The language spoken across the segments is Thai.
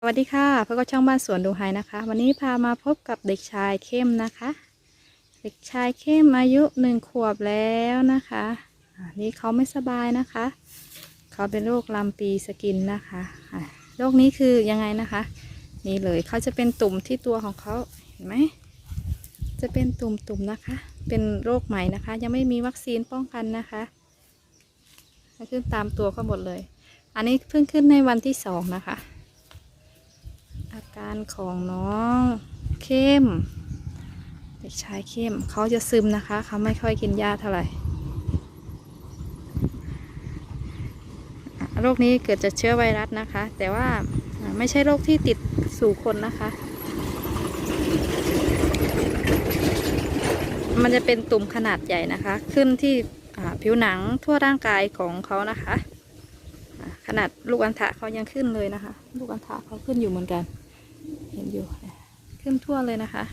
สวัสดีค่ะพบกับช่องบ้านสวนดูไฮนะคะ วันนี้พามาพบกับเด็กชายเข้มนะคะ เด็กชายเข้มอายุหนึ่งขวบแล้วนะคะอ่านี่เขาไม่สบายนะคะ เขาเป็นโรคลำปีสกินนะคะโรคนี้คือยังไงนะคะ นี่เลยเขาจะเป็นตุ่มที่ตัวของเขาเห็นไหมจะเป็นตุ่มๆนะคะ เป็นโรคใหม่นะคะ ยังไม่มีวัคซีนป้องกันนะคะขึ้นตามตัวเขาหมดเลย อันนี้เพิ่งขึ้นในวันที่สองนะคะ การของน้องเข้ม เด็กชายเข้มเขาจะซึมนะคะเขาไม่ค่อยกินยาเท่าไหร่โรคนี้เกิดจากเชื้อไวรัสนะคะ แต่ว่าไม่ใช่โรคที่ติดสู่คนนะคะ มันจะเป็นตุ่มขนาดใหญ่นะคะ ขึ้นที่ผิวหนังทั่วร่างกายของเขานะคะ ขนาดลูกอัณฑะเขายังขึ้นเลยนะคะ ลูกอัณฑะเขาขึ้นอยู่เหมือนกัน ห็นอยู่ขึ้นทั่วเลยนะคะ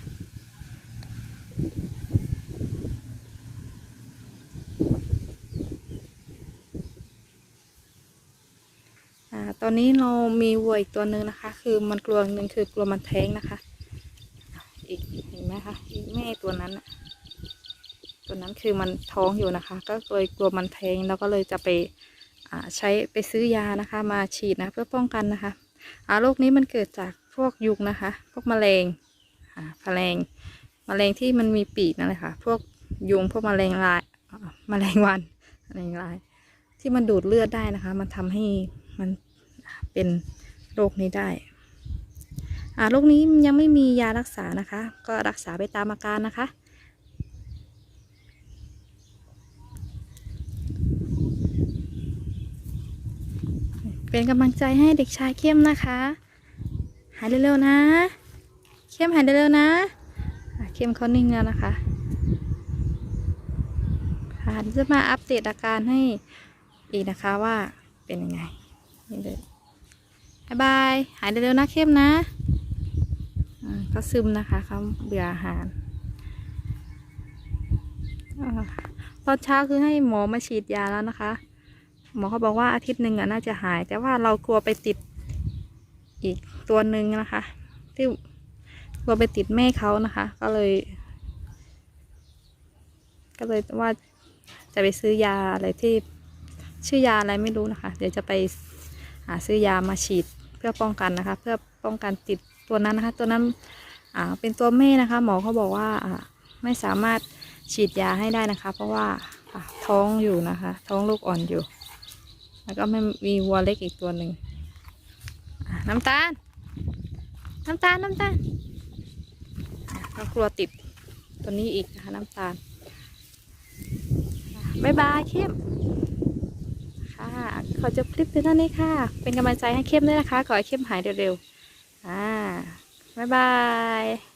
ตอนนี้เรามีวัวอีกตัวหนึ่งนะคะ คือมันกลัวหนึ่งคือกลัวมันแท้งนะคะ อีกเห็นไหมคะ อีกแม่ตัวนั้นตัวนั้นคือมันท้องอยู่นะคะ ก็เลยกลัวมันแท้งแล้วก็เลยจะไปใช้ไปซื้อยานะคะ มาฉีดนะเพื่อป้องกันนะคะอ่าโรคนี้มันเกิดจาก พวกยุงนะคะ พวกแมลงอ่าแมลงแมลงที่มันมีปีกนั่นแหละค่ะ พวกยุงพวกแมลงลายแมลงวันแมลงลาย ที่มันดูดเลือดได้นะคะ มันทำให้มันเป็นโรคนี้ได้อ่าโรคนี้ยังไม่มียารักษานะคะ ก็รักษาไปตามอาการนะคะเป็นกำลังใจให้เด็กชายเข้มนะคะ หายเร็วๆนะ เข้มหายเร็วๆนะ เข้มเขานิ่งแล้วนะคะค่ะจะมาอัปเดตอาการให้อีกนะคะว่าเป็นยังไงนี่เลยบายบาย หายเร็วๆนะเข้มนะอ่าเขาซึมนะคะเขาเบื่ออาหารอตอนเช้าคือให้หมอมาฉีดยาแล้วนะคะ หมอเขาบอกว่าอาทิตย์หนึ่งอะน่าจะหาย แต่ว่าเรากลัวไปติด อีกตัวหนึ่งนะคะ ที่กลัวไปติดแม่เขานะคะ ก็เลย ก็เลยว่าจะไปซื้อยาอะไรที่ชื่อยาอะไรไม่รู้นะคะ เดี๋ยวจะไปหาซื้อยามาฉีดเพื่อป้องกันนะคะ เพื่อป้องกันติดตัวนั้นนะคะ ตัวนั้นอ่าเป็นตัวแม่นะคะ หมอเขาบอกว่าไม่สามารถฉีดยาให้ได้นะคะ เพราะว่าท้องอยู่นะคะ ท้องลูกอ่อนอยู่ แล้วก็ไม่มีวัวเล็กอีกตัวหนึ่ง น้ำตาล น้ำตาล น้ำตาลอะเรากลัวติดตัวนี้อีกนะคะน้ำตาลบ๊ายบายเข้มค่ะ ขอจบคลิปเพียงเท่านี้ค่ะ เป็นกำลังใจให้เข้มด้วยนะคะ ขอให้เข้มหายเร็วๆ อ่าบ๊ายบาย